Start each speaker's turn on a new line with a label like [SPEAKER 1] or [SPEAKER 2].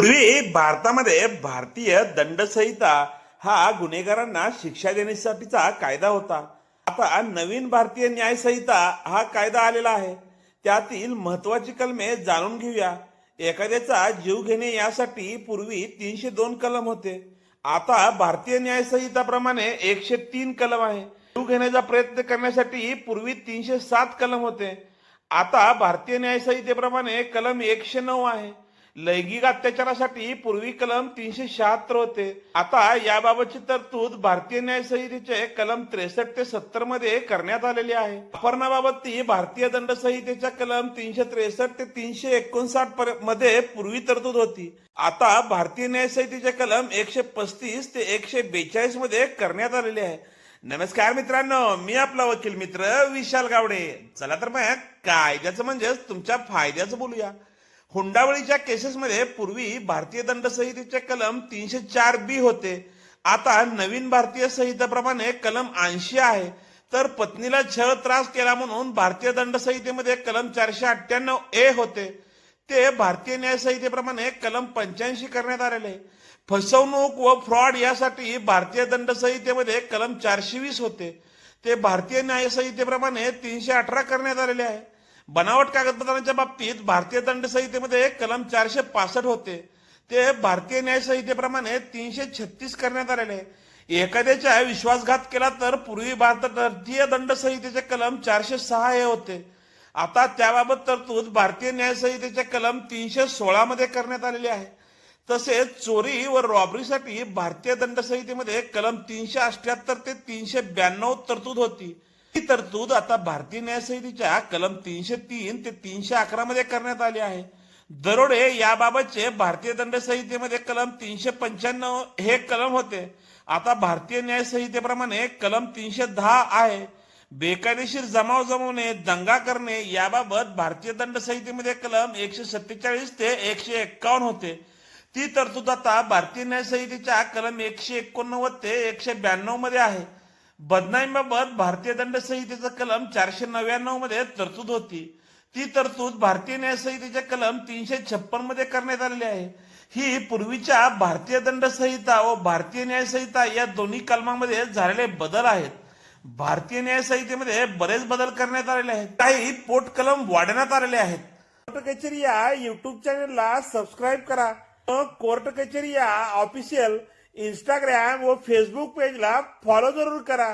[SPEAKER 1] पूर्वी भारतामध्ये भारतीय दंडसंहिता हा गुन्हेगारांना शिक्षा देण्यासाठीचा कायदा होता. आता नवीन भारतीय न्यायसंहिता हा कायदा आलेला आहे. त्यातील महत्वाची कलमे जाणून घेऊया. एखाद्याचा जीव घेणे यासाठी पूर्वी तीनशे दोन कलम होते. आता भारतीय न्यायसंहिताप्रमाणे एकशे तीन कलम आहे. जीव घेण्याचा प्रयत्न करण्यासाठी पूर्वी तीनशे सात कलम होते. आता भारतीय न्यायसंहितेप्रमाणे कलम एकशे नऊ आहे. लैंगिक अत्याचारासाठी पूर्वी कलम तीनशे शहात्तर होते. आता याबाबतची तरतूद भारतीय न्याय संहितेचे कलम त्रेसष्ट ते सत्तरमध्ये करण्यात आलेली आहे. अपहरणाबाबत ती भारतीय दंड संहितेच्या कलम तीनशे त्रेसष्ट ते तीनशे एकोणसाठमध्ये पूर्वी तरतूद होती. आता भारतीय न्याय संहितेचे कलम एकशे पस्तीस ते एकशे बेचाळीसमध्ये करण्यात आलेले आहे. नमस्कार मित्रांनो मी आपला वकील मित्र विशाल गावडे. चला तर मग कायद्याचं म्हणजेच तुमच्या फायद्याचं बोलूया. हुंडावळीच्या केसेसमध्ये पूर्वी भारतीय दंड संहितेचे कलम तीनशे चार बी होते. आता नवीन भारतीय संहितेप्रमाणे कलम ऐंशी आहे. तर पत्नीला छळ त्रास केला म्हणून भारतीय दंड संहितेमध्ये कलम चारशे अठ्ठ्याण्णव ए होते. ते भारतीय न्याय संहितेप्रमाणे कलम पंच्याऐंशी करण्यात आलेले. आहे. फसवणूक व फ्रॉड यासाठी भारतीय दंड संहितेमध्ये कलम चारशे वीस होते. ते भारतीय न्याय संहितेप्रमाणे तीनशे अठरा करण्यात आलेले आहे. बनावट कागदपत्रांच्या बाबतीत भारतीय दंड संहितेमध्ये कलम चारशे पासष्ट होते. ते भारतीय न्याय संहितेप्रमाणे तीनशे छत्तीस करण्यात आलेले आहे. एखाद्याच्या विश्वासघात केला तर पूर्वी भारतीय दंड संहितेचे कलम चारशे सहा हे होते. आता त्याबाबत तरतूद भारतीय न्याय संहितेचे कलम तीनशे सोळा मध्ये करण्यात आलेली आहे. तसेच चोरी व रॉबरीसाठी भारतीय दंड संहितेमध्ये कलम तीनशे अठ्याहत्तर ते तीनशे ब्याण्णव तरतूद होती. ही तरतूद आता भारतीय न्यायसंहितेच्या कलम तीनशे तीन ते तीनशे अकरा मध्ये करण्यात आली आहे. दरोडे याबाबतचे भारतीय दंड संहितेमध्ये कलम तीनशे पंच्याण्णव हे कलम होते. आता भारतीय न्यायसंहितेप्रमाणे कलम तीनशे दहा आहे. बेकायदेशीर जमाव जमवणे दंगा करणे याबाबत भारतीय दंड संहितेमध्ये कलम एकशे सत्तेचाळीस ते एकशे एक्कावन्न होते. ती तरतूद आता भारतीय न्यायसंहितेच्या कलम एकशे एकोणनव्वद ते एकशे ब्याण्णवमध्ये आहे. बदनामीबाबत भारतीय दंड संहितेचं कलम चारशे नव्याण्णवमध्ये तरतूद होती. ती तरतूद भारतीय न्यायसंहितेच्या कलम तीनशे छप्पनमध्ये करण्यात आलेली आहे. ही पूर्वीच्या भारतीय दंड संहिता व भारतीय न्यायसंहिता या दोन्ही कलमांमध्ये झालेले बदल आहेत. भारतीय न्यायसंहितेमध्ये बरेच बदल करण्यात आलेले आहेत. काही पोट कलम वाढण्यात आलेले आहेत. कोर्ट कचेरी या युट्यूब चॅनलला सबस्क्राईब करा. कोर्ट कचेरी या ऑफिशियल इंस्टाग्राम व फेसबुक पेजला फॉलो जरूर करा.